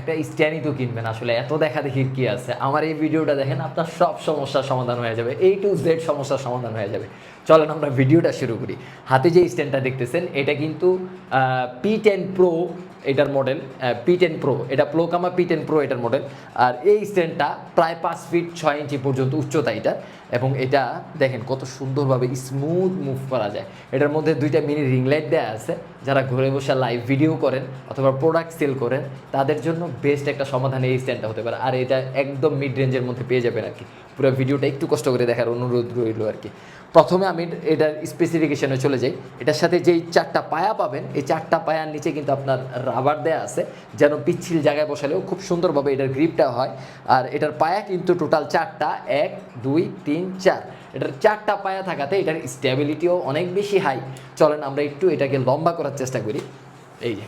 একটা স্ট্যান্ডই তো কিনবেন আসলে, এত দেখা দেখির কি আছে। আমার এই ভিডিওটা দেখেন, আপনার সব সমস্যার সমাধান হয়ে যাবে এই টু জেড সমস্যার সমাধান হয়ে যাবে। চলেন আমরা ভিডিওটা শুরু করি। হাতে যে স্ট্যান্ডটা দেখতেছেন, এটা কিন্তু পি টেন প্রো এটার মডেল পি টেন প্রো এটা প্লোকামা পি টেন প্রো এটার মডেল আর এই স্ট্যান্ডটা প্রায় পাঁচ ফিট ছয় ইঞ্চি পর্যন্ত উচ্চতা এটা। এবং এটা দেখেন কত সুন্দরভাবে স্মুথ মুভ করা যায়। এটার মধ্যে দুইটা মিনি রিং লাইট দেওয়া আছে। যারা ঘরে বসে লাইভ ভিডিও করেন অথবা প্রোডাক্ট সেল করেন, তাদের জন্য বেস্ট একটা সমাধান এই স্ট্যান্ডটা হতে পারে। আর এটা একদম মিড রেঞ্জের মধ্যে পেয়ে যাবেন আর কি। পুরো ভিডিওটা একটু কষ্ট করে দেখার অনুরোধ রইল আর কি। প্রথমে আমি এটার স্পেসিফিকেশনে চলে যাই। এটার সাথে যেই চারটা পায়া পাবেন, এই চারটা পায়ার নিচে কিন্তু আপনার রাবার দেয়া আছে, যেন পিচ্ছিল জায়গায় বসালেও খুব সুন্দরভাবে এটার গ্রিপটা হয়। আর এটার পায়া কিন্তু টোটাল চারটা, এক, দুই, তিন, চার। এটার চারটা পায়া থাকাতে এটার স্টেবিলিটিও অনেক বেশি হাই চলেন আমরা একটু এটাকে লম্বা করার চেষ্টা করি। এই যে।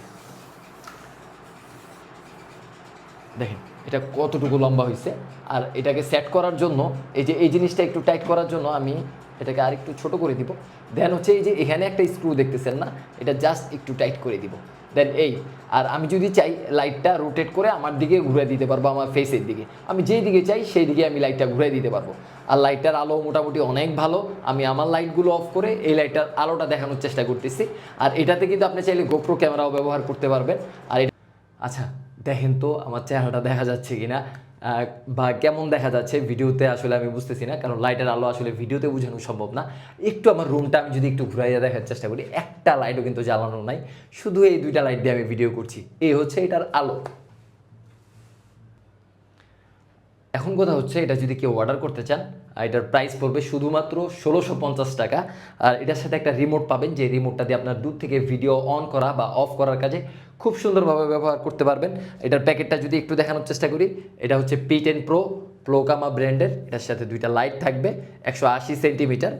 দেখেন এটা কতটুকু লম্বা হয়েছে আর এটাকে সেট করার জন্য, এই যে এই জিনিসটা একটু টাইট করার জন্য আমি এটাকে আর একটু ছোটো করে দিব। দেন হচ্ছে এই যে এখানে একটা স্ক্রু দেখতেছেন না? এটা জাস্ট একটু টাইট করে দিব। দেন এই, আর আমি যদি চাই লাইটটা রোটেট করে আমার দিকে ঘুরে দিতে পারব, আমার ফেসের দিকে। আমি যেই দিকে চাই, সেই দিকে আমি লাইটটা ঘুরে দিতে পারব। আর লাইটটার আলো মোটামুটি অনেক ভালো। আমি আমার লাইটগুলো অফ করে এই লাইটটার আলোটা দেখানোর চেষ্টা করতেছি। আর এটাতে কিন্তু আপনি চাইলে গোপ্রো ক্যামেরাও ব্যবহার করতে পারবেন। আর আচ্ছা দেখেন তো আমার চেহারাটা দেখা যাচ্ছে কিনা আহ, বা কেমন দেখা যাচ্ছে ভিডিওতে আসলে আমি বুঝতেছি না কারণ লাইটের আলো আসলে ভিডিওতে বোঝানো সম্ভব না। একটু আমার রুমটা আমি যদি একটু ঘুরাইয়া দেখার চেষ্টা করি একটা লাইটও কিন্তু জ্বালানো নাই শুধু এই দুইটা লাইট দিয়ে আমি ভিডিও করছি। এই হচ্ছে এটার আলো। এখন কথা হচ্ছে এটা যদি কেউ অর্ডার করতে চান এটার প্রাইস পড়বে শুধুমাত্র ষোলোশো পঞ্চাশ টাকা। আর এটার সাথে একটা রিমোট পাবেন, যে রিমোটটা দিয়ে আপনার দূর থেকে ভিডিও অন করা বা অফ করার কাজে খুব সুন্দরভাবে ব্যবহার করতে পারবেন। এটার প্যাকেটটা যদি একটু দেখানোর চেষ্টা করি, এটা হচ্ছে পি টেন প্রো প্লোকামা ব্র্যান্ডের এটার সাথে দুইটা লাইট থাকবে, একশো আশি সেন্টিমিটার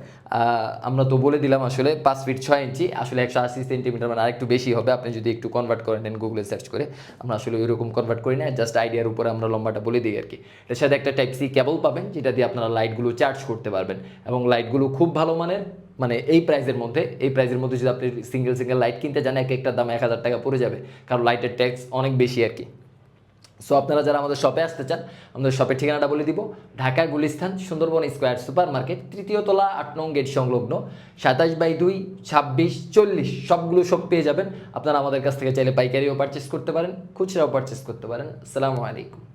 আমরা তো বলে দিলাম আসলে পাঁচ ফিট ছয় ইঞ্চি, আসলে একশো আশি সেন্টিমিটার মানে আরেকটু বেশি হবে, আপনি যদি একটু কনভার্ট করে নেন গুগলে সার্চ করে, আমরা আসলে ওইরকম কনভার্ট করি না জাস্ট আইডিয়ার উপরে আমরা লম্বাটা বলে দিই আর কি। এটার সাথে একটা টাইপ সি কেবল পাবেন, যেটা দিয়ে আপনারা লাইটগুলো চার্জ করতে পারবেন। এবং লাইটগুলো খুব ভালো মানের মানে এই প্রাইসের মধ্যে, এই প্রাইসের মধ্যে যদি আপনি সিঙ্গেল সিঙ্গেল লাইট কিনতে যান, এক একটা দাম এক হাজার টাকা পড়ে যাবে। কারণ লাইটের ট্যাক্স অনেক বেশি আর কি। সো আপনারা যারা আমাদের শপে আসতে চান, আমাদের শপের ঠিকানাটা বলে দিব। Dhaka Gulistan Sundarban square super market তৃতীয় তলা, আট নং গেট সংলগ্ন, সাতাশ বাই দুই, ছাব্বিশ, চল্লিশ, সবগুলো সব পেয়ে যাবেন। আপনারা আমাদের কাছ থেকে চাইলে পাইকারিও পারচেস করতে পারেন, খুচরাও পারচেস করতে পারেন। আসসালামু আলাইকুম।